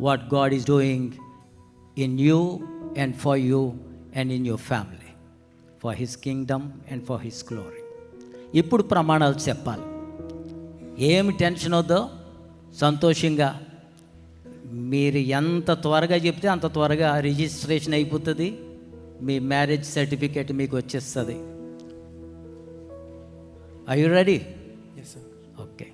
what God is doing in you and for you and in your family, for His kingdom and for His glory. ఇప్పుడు ప్రమాణాలు చెప్పాలి. ఏమి tension వద్దో? సంతోషంగా. మీరు ఎంత త్వరగా చెప్తే అంత త్వరగా రిజిస్ట్రేషన్ అయిపోతుంది. మీ మ్యారేజ్ సర్టిఫికేట్ మీకు వచ్చేస్తుంది. I you ready okay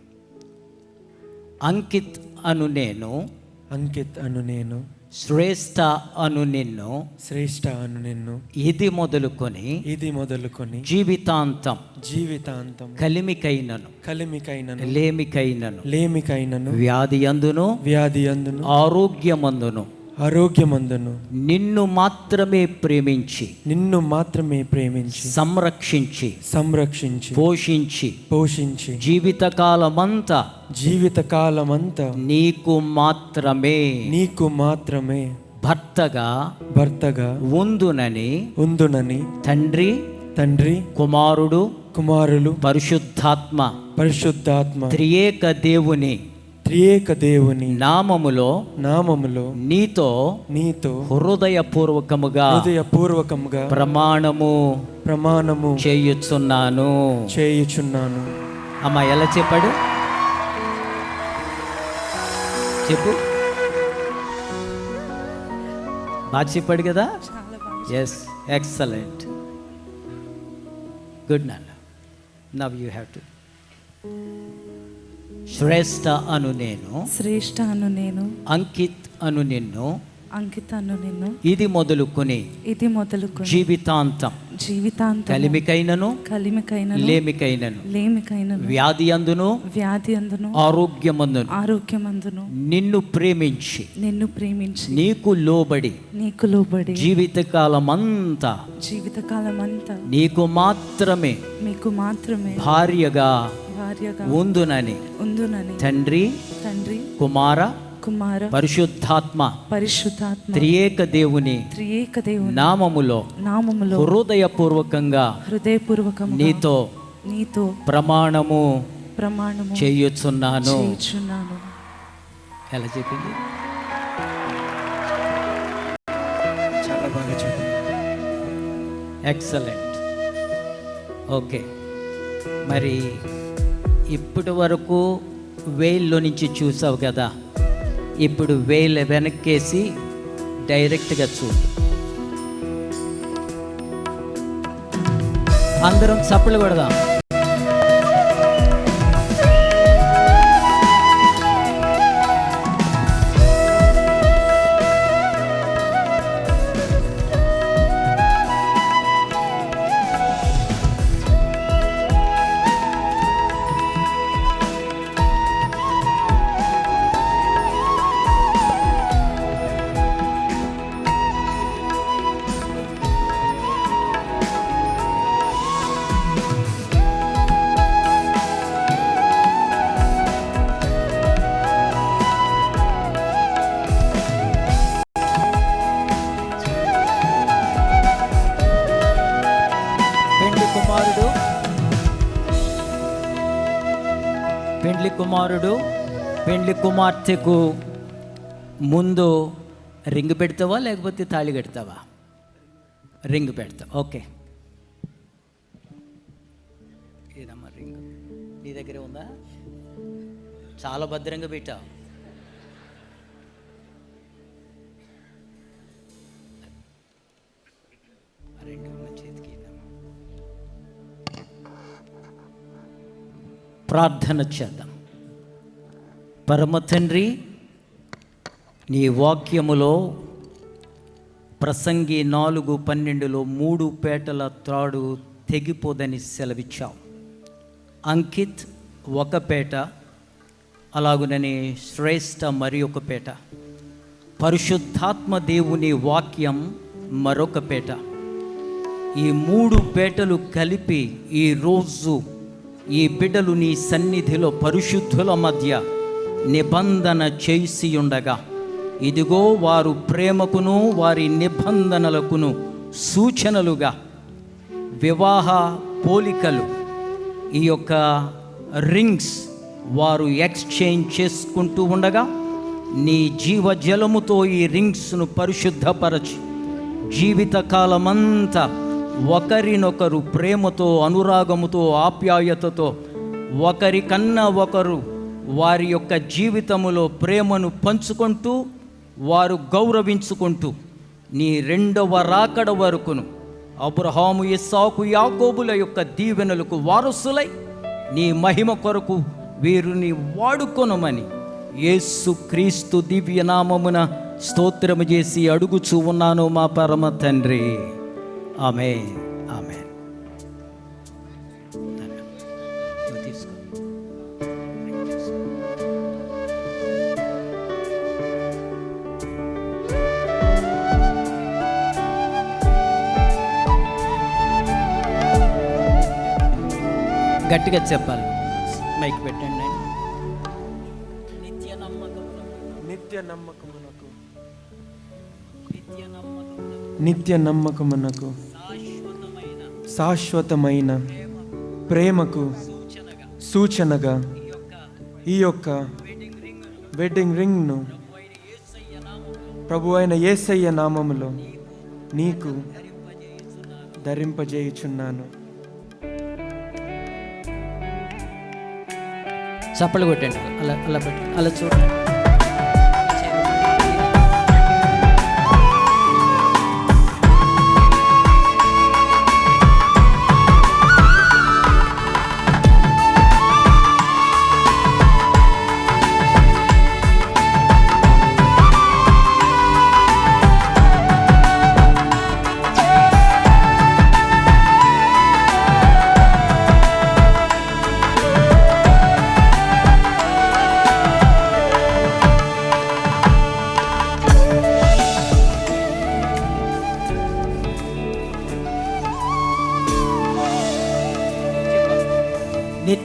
Ankit అను నేను అంకిత్ అను నేను. శ్రేష్ఠ అను నిన్ను. శ్రేష్ఠ అను నిన్ను. ఇది మొదలుకొని ఇది మొదలుకొని జీవితాంతం జీవితాంతం కలిమికైనను కలిమికైనను లేమికైనను లేమికైనను వ్యాధి అందును వ్యాధి అందును ఆరోగ్యమందును. ఆరోగ్యమందును. నిన్ను మాత్రమే ప్రేమించి నిన్ను మాత్రమే ప్రేమించి సంరక్షించి సంరక్షించి పోషించి పోషించి జీవితకాలమంతా జీవితకాలమంతా నీకు మాత్రమే నీకు మాత్రమే భర్తగా భర్తగా ఉందునని ఉందునని తండ్రి తండ్రి కుమారుడు కుమారులు పరిశుద్ధాత్మ పరిశుద్ధాత్మ త్రియేక దేవుని త్రియేక దేవుని నామములో నామములో నీతో నీతో హృదయపూర్వకముగా హృదయపూర్వకంగా ప్రమాణము ప్రమాణము చేయుచున్నాను. చేయుచున్నాను. అమ్మ ఎలా చెప్పాడు? చెప్పు. బాగా చెప్పాడు కదా? ఎస్ ఎక్సలెంట్ గుడ్ నాన్న. Now you have to Shreshtha అను నేను. శ్రేష్ఠ అను నేను. అంకిత్ అను నిన్ను. అంకిత అను నిన్ను. ఇది మొదలుకొని ఇది మొదలుకొని జీవితాంతం. జీవితాంతం కలిమికైనను కలిమికైనను లేమికైనను. లేమికైనను. వ్యాధి అందును వ్యాధి అందును ఆరోగ్యమందును. ఆరోగ్యమందును. నిన్ను ప్రేమించి నిన్ను ప్రేమించి నీకు లోబడి నీకు లోబడి జీవితకాలమంతా జీవితకాలం అంతా నీకు మాత్రమే మీకు మాత్రమే భార్యగా భార్యగా ఉందునని. ఉందునని. తండ్రి తండ్రి కుమార కుమార పరిశుద్ధాత్మ పరిశుద్ధాత్మ త్రియేక దేవుని త్రియేక దేవుని నామములో నామములో హృదయపూర్వకంగా హృదయపూర్వకము నీతో నీతో ప్రమాణము ప్రమాణము చేయుచున్నాను. చేయుచున్నాను. ఎలా చెప్పింది? చాలా బాగా చెప్పింది ఎక్సలెంట్ ఓకే మరి ఇప్పటి వరకు వేల్లో నుంచి చూసావు కదా. ఇప్పుడు వేలు వెనక్కేసి డైరెక్ట్గా చూడు. అందరం చప్పలు కొడదాం. కుమారుడు పెండ్లి కుమార్తెకు ముందు రింగ్ పెడతావా లేకపోతే తాళి కడతావా? రింగ్ పెడతా ఓకే. ఏదమ్మా రింగ్? నీ దగ్గరే ఉందా? చాలా భద్రంగా పెట్టావు. ప్రార్థన చేద్దాం. పరమ తండ్రి నీ వాక్యములో ప్రసంగి నాలుగు పన్నెండులో మూడు పేటల త్రాడు తెగిపోదని సెలవిచ్చావు. అంకిత్ ఒక పేట అలాగునని శ్రేష్ఠ మరి ఒక పేట. పరిశుద్ధాత్మ దేవుని వాక్యం మరొక పేట. ఈ మూడు పేటలు కలిపి ఈ రోజు ఈ బిడ్డలు నీ సన్నిధిలో పరిశుద్ధుల మధ్య నిబంధన చేసి ఉండగా ఇదిగో వారు ప్రేమకును వారి నిబంధనలకును సూచనలుగా వివాహ పోలికలు ఈ యొక్క రింగ్స్ వారు ఎక్స్చేంజ్ చేసుకుంటూ ఉండగా నీ జీవజలముతో ఈ రింగ్స్ను పరిశుద్ధపరచి జీవితకాలమంతా ఒకరినొకరు ప్రేమతో అనురాగముతో ఆప్యాయతతో ఒకరికన్నా ఒకరు వారి యొక్క జీవితములో ప్రేమను పంచుకుంటూ వారు గౌరవించుకుంటూ నీ రెండవ రాకడ వరకును అబ్రహాము ఇస్సాకు యాగోబుల యొక్క దీవెనలకు వారసులై నీ మహిమ కొరకు వీరిని వాడుకొనమని యేసు క్రీస్తు దివ్యనామమున స్తోత్రము చేసి అడుగుచూ ఉన్నాను మా పరమ తండ్రి. ఆమె గట్టిగా చెప్పాలి. మైక్ పెట్టండి. నిత్య నిత్య నమ్మకమునకు నిత్య నమ్మకం నిత్య నమ్మకమునకు శాశ్వతమైన. శాశ్వతమైన. ప్రేమకు సూచనగా. ఈ యొక్క వెడ్డింగ్ రింగ్ వెడ్డింగ్ రింగ్ను పోయిన యేసయ్య నామములో ప్రభు అయిన యేసయ్య నామములో నీకు ధరింపజేయుచున్నాను. చప్పలు కొట్టండి. అలా అలా పెట్టి అలా చూడండి.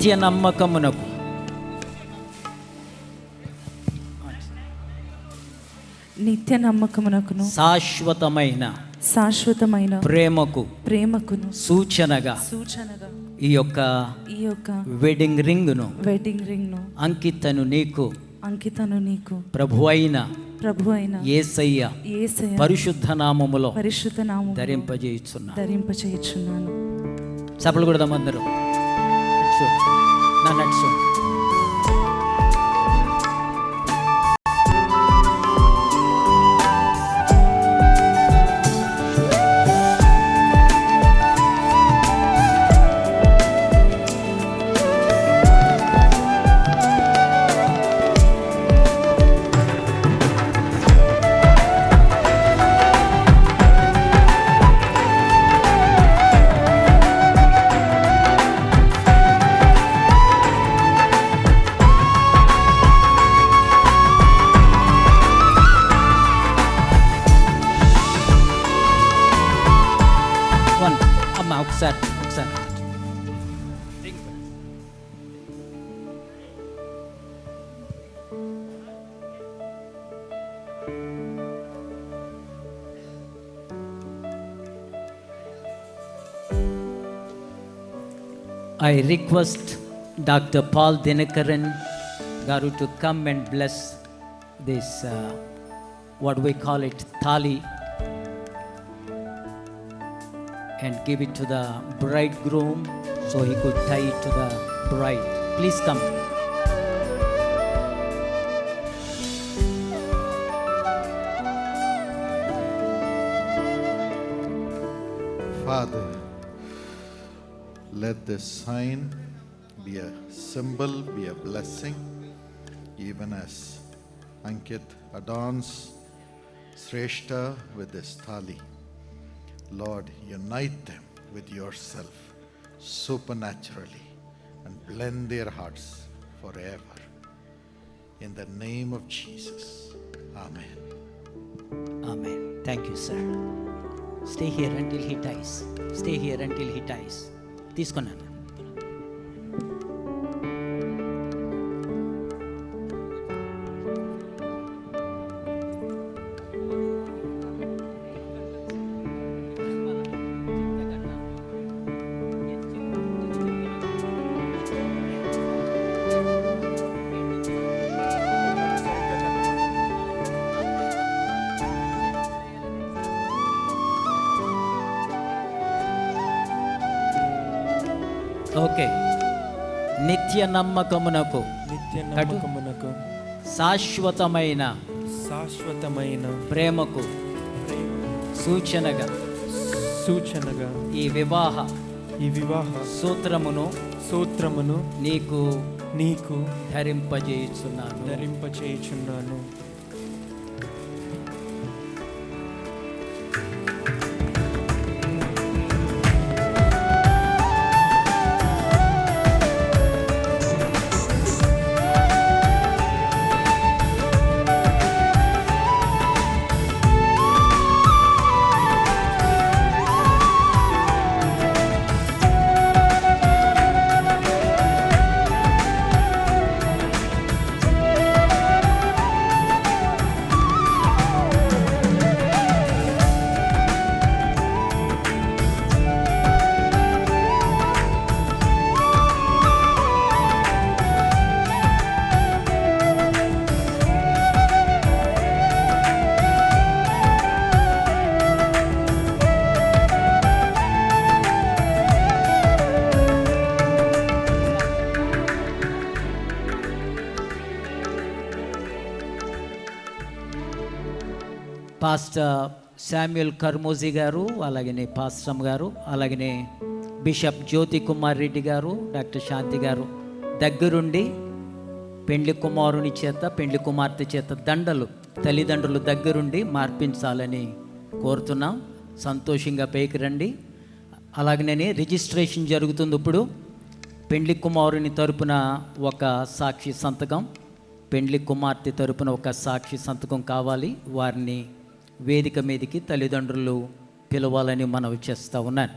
నిత్య నమ్మకమునకు నిత్య నమ్మకమునకును శాశ్వతమైన శాశ్వతమైన ప్రేమకు ప్రేమకును. సూచనగా సూచనగా ఈ యొక్క ఈ యొక్క వెడ్డింగ్ రింగ్ను వెడ్డింగ్ రింగ్ను అంకితను నీకు అంకితను నీకు ప్రభు అయిన ప్రభు అయిన ఏసయ్య యేసయ్య పరిశుద్ధ నామములో పరిశుద్ధ నామం ధరింపజేయుచున్నా ధరింపచేయుచున్నాను చప్పలు కొడదాం అందరూ. చూడు నా నటు ఒకసారి ఒకసారి I request Dr. Paul Dinakaran Garu to come and bless this, uh, what we call it, and give it to the bridegroom so he could tie it to the bride. Please come. Father, let this sign be a symbol, be a blessing, even as Ankit adorns Sreshta with this thali. Lord, unite them with yourself supernaturally and blend their hearts forever. In the name of Jesus. Amen. Amen. Thank you, sir. Stay here until he dies. Stay here until he dies. తీసుకున్నాను నిత్య నమ్మకమునకు నిత్య నమ్మకమునకు శాశ్వతమైన శాశ్వతమైన ప్రేమకు ప్రేమ సూచనగా. సూచనగా. ఈ వివాహ ఈ వివాహ సూత్రమును సూత్రమును నీకు నీకు ధరింపజేయుచున్నాను. ధరింపచేయుచున్నాను. పాస్టర్ శామ్యుల్ కర్మోజీ గారు అలాగనే పాస్టమ్ గారు అలాగనే బిషప్ జ్యోతి కుమార్ రెడ్డి గారు డాక్టర్ శాంతి గారు దగ్గరుండి పెండ్లి కుమారుని చేత పెండ్లి కుమార్తె చేత దండలు తల్లిదండ్రులు దగ్గరుండి మార్పించాలని కోరుతున్నాం. సంతోషంగా పైకి రండి. అలాగనే రిజిస్ట్రేషన్ జరుగుతుంది ఇప్పుడు. పెండ్లి కుమారుని తరపున ఒక సాక్షి సంతకం పెండ్లి కుమార్తె తరపున ఒక సాక్షి సంతకం కావాలి. వారిని వేదిక మీదకి తల్లిదండ్రులు పిలవాలని మనవి చేస్తూ ఉన్నాను.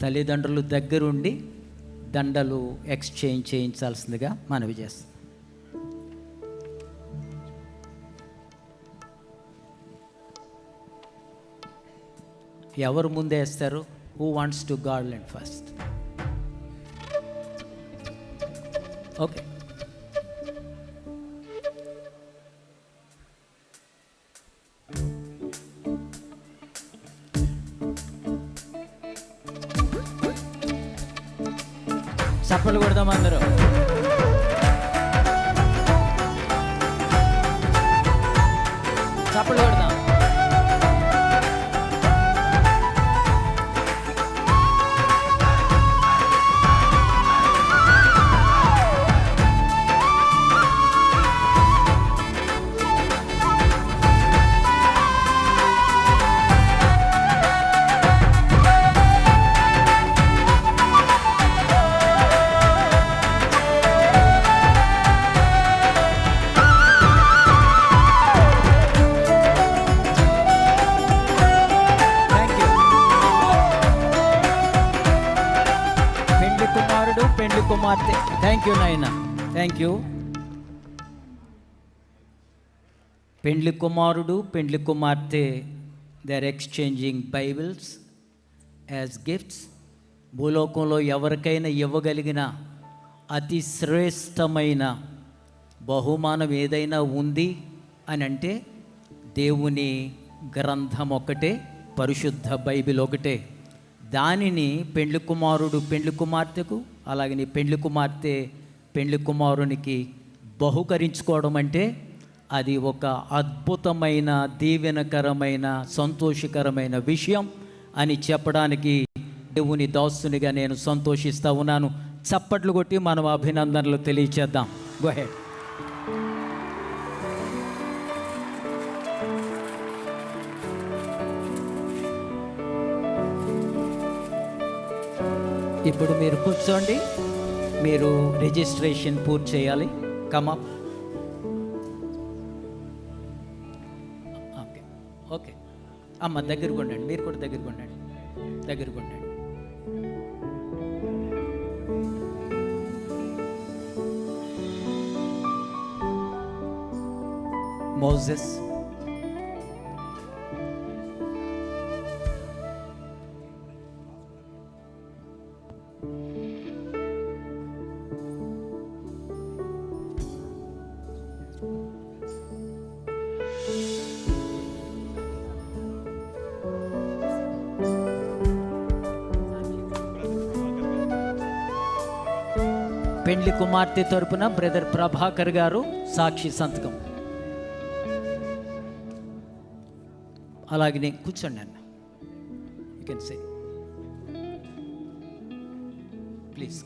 తల్లిదండ్రులు దగ్గరుండి దండలు ఎక్స్చేంజ్ చేయించాల్సిందిగా మనవి చేస్తాం. ఎవరు ముందే వేస్తారు who wants to garland first చప్పలు కొడదాం అందరూ. చప్పలు కొడదాం. థ్యాంక్ యూ నాయన. థ్యాంక్ యూ పెండ్లి కుమారుడు పెండ్లి కుమార్తె they are exchanging bibles as gifts భూలోకంలో ఎవరికైనా ఇవ్వగలిగిన అతి శ్రేష్టమైన బహుమానం ఏదైనా ఉంది అని అంటే దేవుని గ్రంథం ఒకటే పరిశుద్ధ బైబిల్ ఒకటే. దానిని పెండ్లి కుమారుడు పెండ్లి కుమార్తెకు అలాగే నీ పెండ్లి కుమార్తె పెండ్లి కుమారునికి బహుకరించుకోవడం అంటే అది ఒక అద్భుతమైన దీవెనకరమైన సంతోషకరమైన విషయం అని చెప్పడానికి దేవుని దాస్తునిగా నేను సంతోషిస్తూ ఉన్నాను. చప్పట్లు కొట్టి మనం అభినందనలు తెలియచేద్దాం. గోహెడ్ ఇప్పుడు మీరు కూర్చోండి. మీరు రిజిస్ట్రేషన్ పూర్తి చేయాలి. కమప్ ఓకే ఓకే అమ్మ దగ్గరకు ఉండండి. మీరు కూడా దగ్గరకు ఉండండి. దగ్గరకు ఉండండి. మోజెస్ పెండ్లి కుమార్తె తరపున బ్రదర్ ప్రభాకర్ గారు సాక్షి సంతకం. అలాగే నేను కూర్చోండి అన్న. You can say please